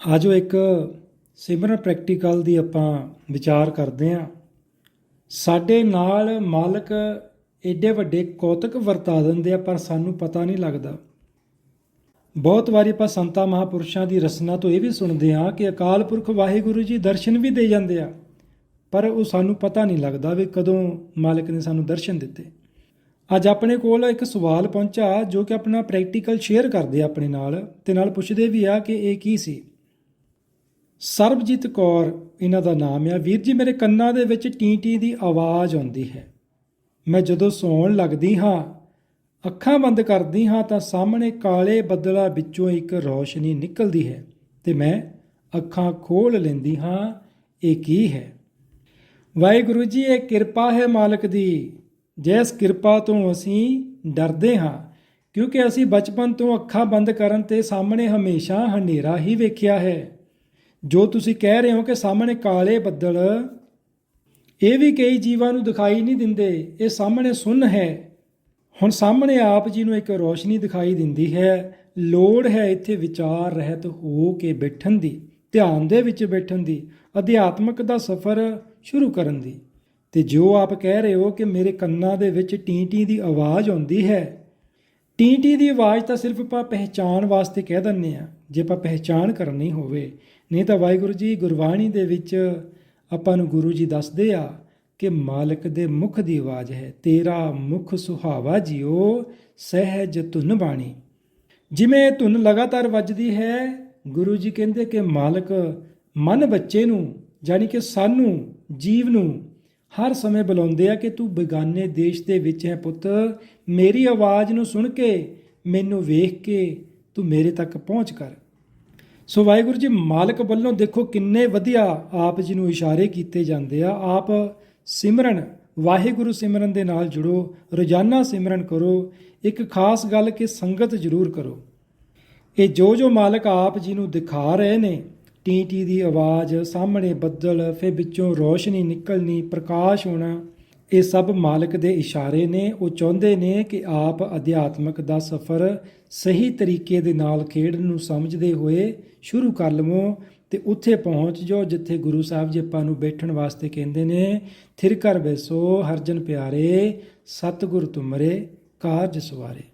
ਆਜੋ ਇੱਕ ਸਿਮਰਨ ਪ੍ਰੈਕਟੀਕਲ ਦੀ ਆਪਾਂ ਵਿਚਾਰ ਕਰਦੇ ਹਾਂ। ਸਾਡੇ ਨਾਲ ਮਾਲਕ ਏਡੇ ਵੱਡੇ ਕੌਤਕ ਵਰਤਾ ਦਿੰਦੇ ਆ, ਪਰ ਸਾਨੂੰ ਪਤਾ ਨਹੀਂ ਲੱਗਦਾ। ਬਹੁਤ ਵਾਰੀ ਆਪਾਂ ਸੰਤਾਂ ਮਹਾਪੁਰਸ਼ਾਂ ਦੀ ਰਸਨਾ ਤੋਂ ਇਹ ਵੀ ਸੁਣਦੇ ਹਾਂ ਕਿ ਅਕਾਲ ਪੁਰਖ ਵਾਹਿਗੁਰੂ ਜੀ ਦਰਸ਼ਨ ਵੀ ਦੇ ਜਾਂਦੇ ਆ, ਪਰ ਉਹ ਸਾਨੂੰ ਪਤਾ ਨਹੀਂ ਲੱਗਦਾ ਵੀ ਕਦੋਂ ਮਾਲਕ ਨੇ ਸਾਨੂੰ ਦਰਸ਼ਨ ਦਿੱਤੇ। ਅੱਜ ਆਪਣੇ ਕੋਲ ਇੱਕ ਸਵਾਲ ਪਹੁੰਚਾ ਜੋ ਕਿ ਆਪਣਾ ਪ੍ਰੈਕਟੀਕਲ ਸ਼ੇਅਰ ਕਰਦੇ ਆ ਆਪਣੇ ਨਾਲ, ਤੇ ਨਾਲ ਪੁੱਛਦੇ ਵੀ ਆ ਕਿ ਇਹ ਕੀ ਸੀ। ਸਰਬਜੀਤ ਕੌਰ ਇਹਨਾਂ ਦਾ ਨਾਮ ਆ। ਵੀਰ ਜੀ, ਮੇਰੇ ਕੰਨਾਂ ਦੇ ਵਿੱਚ ਟੀ ਦੀ ਆਵਾਜ਼ ਆਉਂਦੀ ਹੈ। ਮੈਂ ਜਦੋਂ ਸੌਣ ਲੱਗਦੀ ਹਾਂ, ਅੱਖਾਂ ਬੰਦ ਕਰਦੀ ਹਾਂ, ਤਾਂ ਸਾਹਮਣੇ ਕਾਲੇ ਬੱਦਲਾਂ ਵਿੱਚੋਂ ਇੱਕ ਰੌਸ਼ਨੀ ਨਿਕਲਦੀ ਹੈ ਤੇ ਮੈਂ ਅੱਖਾਂ ਖੋਲ ਲੈਂਦੀ ਹਾਂ, ਇਹ ਕੀ ਹੈ? ਵਾਹਿਗੁਰੂ ਜੀ, ਇਹ ਕਿਰਪਾ ਹੈ ਮਾਲਕ ਦੀ। ਜਿਸ ਕਿਰਪਾ ਤੋਂ ਅਸੀਂ ਡਰਦੇ ਹਾਂ, ਕਿਉਂਕਿ ਅਸੀਂ ਬਚਪਨ ਤੋਂ ਅੱਖਾਂ ਬੰਦ ਕਰਨ ਤੇ ਸਾਹਮਣੇ ਹਮੇਸ਼ਾ ਹਨੇਰਾ ਹੀ ਵੇਖਿਆ ਹੈ। ਜੋ ਤੁਸੀਂ ਕਹਿ ਰਹੇ ਹੋ ਕਿ ਸਾਹਮਣੇ ਕਾਲੇ ਬੱਦਲ, ਇਹ ਵੀ ਕਈ ਜੀਵਾਂ ਨੂੰ ਦਿਖਾਈ ਨਹੀਂ ਦਿੰਦੇ। ਇਹ ਸਾਹਮਣੇ ਸੁੰਨ ਹੈ। ਹੁਣ ਸਾਹਮਣੇ ਆਪ ਜੀ ਨੂੰ ਇੱਕ ਰੋਸ਼ਨੀ ਦਿਖਾਈ ਦਿੰਦੀ ਹੈ। ਲੋੜ ਹੈ ਇੱਥੇ ਵਿਚਾਰ ਰਹਿਤ ਹੋ ਕੇ ਬੈਠਣ ਦੀ, ਧਿਆਨ ਦੇ ਵਿੱਚ ਬੈਠਣ ਦੀ, ਅਧਿਆਤਮਕ ਦਾ ਸਫ਼ਰ ਸ਼ੁਰੂ ਕਰਨ ਦੀ। ਤੇ ਜੋ ਆਪ ਕਹਿ ਰਹੇ ਹੋ ਕਿ ਮੇਰੇ ਕੰਨਾਂ ਦੇ ਵਿੱਚ ਟੀ ਟੀ ਦੀ ਆਵਾਜ਼ ਆਉਂਦੀ ਹੈ ਟੀ ਦੀ ਆਵਾਜ਼ ਤਾਂ ਸਿਰਫ ਆਪਾਂ ਪਹਿਚਾਣ ਵਾਸਤੇ ਕਹਿ ਦਿੰਨੇ ਆ ਜੇ ਆਪਾਂ ਪਹਿਚਾਣ ਕਰਨੀ ਹੋਵੇ, ਨਹੀਂ ਤਾਂ ਵਾਹਿਗੁਰੂ ਜੀ ਗੁਰਬਾਣੀ ਦੇ ਵਿੱਚ ਆਪਾਂ ਨੂੰ ਗੁਰੂ ਜੀ ਦੱਸਦੇ ਆ ਕਿ ਮਾਲਕ ਦੇ ਮੁਖ ਦੀ ਆਵਾਜ਼ ਹੈ, ਤੇਰਾ ਮੁਖ ਸੁਹਾਵਾ ਜਿਉ ਸਹਿਜ ਧੁਨ ਬਾਣੀ। ਜਿਵੇਂ ਇਹ ਧੁਨ ਲਗਾਤਾਰ ਵੱਜਦੀ ਹੈ, ਗੁਰੂ ਜੀ ਕਹਿੰਦੇ ਕਿ ਮਾਲਕ ਮਨ ਬੱਚੇ ਨੂੰ ਜਾਨੀ ਕਿ ਸਾਨੂੰ, ਜੀਵ ਨੂੰ, ਹਰ ਸਮੇਂ ਬੁਲਾਉਂਦੇ ਆ ਕਿ ਤੂੰ ਬੇਗਾਨੇ ਦੇਸ਼ ਦੇ ਵਿੱਚ ਹੈ ਪੁੱਤ ਮੇਰੀ ਆਵਾਜ਼ ਨੂੰ ਸੁਣ ਕੇ, ਮੈਨੂੰ ਵੇਖ ਕੇ ਤੂੰ ਮੇਰੇ ਤੱਕ ਪਹੁੰਚ ਕਰ। ਸੋ ਵਾਹਿਗੁਰੂ ਜੀ, ਮਾਲਕ ਵੱਲੋਂ ਦੇਖੋ ਕਿੰਨੇ ਵਧੀਆ ਆਪ ਜੀ ਨੂੰ ਇਸ਼ਾਰੇ ਕੀਤੇ ਜਾਂਦੇ ਆ। ਆਪ ਸਿਮਰਨ, ਵਾਹਿਗੁਰੂ ਸਿਮਰਨ ਦੇ ਨਾਲ ਜੁੜੋ, ਰੋਜ਼ਾਨਾ ਸਿਮਰਨ ਕਰੋ। ਇੱਕ ਖਾਸ ਗੱਲ ਕਿ ਸੰਗਤ ਜ਼ਰੂਰ ਕਰੋ। ਇਹ ਜੋ ਜੋ ਮਾਲਕ ਆਪ ਜੀ ਨੂੰ ਦਿਖਾ ਰਹੇ ਨੇ ਟੀ ਟੀ ਦੀ ਆਵਾਜ਼, ਸਾਹਮਣੇ ਬੱਦਲ, ਫਿਰ ਵਿੱਚੋਂ ਰੋਸ਼ਨੀ ਨਿਕਲਣੀ, ਪ੍ਰਕਾਸ਼ ਹੋਣਾ ਇਹ ਸਭ ਮਾਲਕ ਦੇ ਇਸ਼ਾਰੇ ਨੇ। ਉਹ ਚਾਹੁੰਦੇ ਨੇ ਕਿ ਆਪ ਅਧਿਆਤਮਕ ਦਾ ਸਫ਼ਰ ਸਹੀ ਤਰੀਕੇ ਦੇ ਨਾਲ ਖੇਡ ਨੂੰ ਸਮਝਦੇ ਹੋਏ ਸ਼ੁਰੂ ਕਰ ਲਵੋ ਤੇ ਉੱਥੇ ਪਹੁੰਚ ਜਾਓ ਜਿੱਥੇ ਗੁਰੂ ਸਾਹਿਬ ਜੀ ਆਪਾਂ ਨੂੰ ਬੈਠਣ ਵਾਸਤੇ ਕਹਿੰਦੇ ਨੇ। ਥਿਰ ਕਰ ਬੈਸੋ ਹਰਜਨ ਪਿਆਰੇ, ਸਤਿਗੁਰ ਤੁਮਰੇ, ਕਾਰਜ ਸਵਾਰੇ।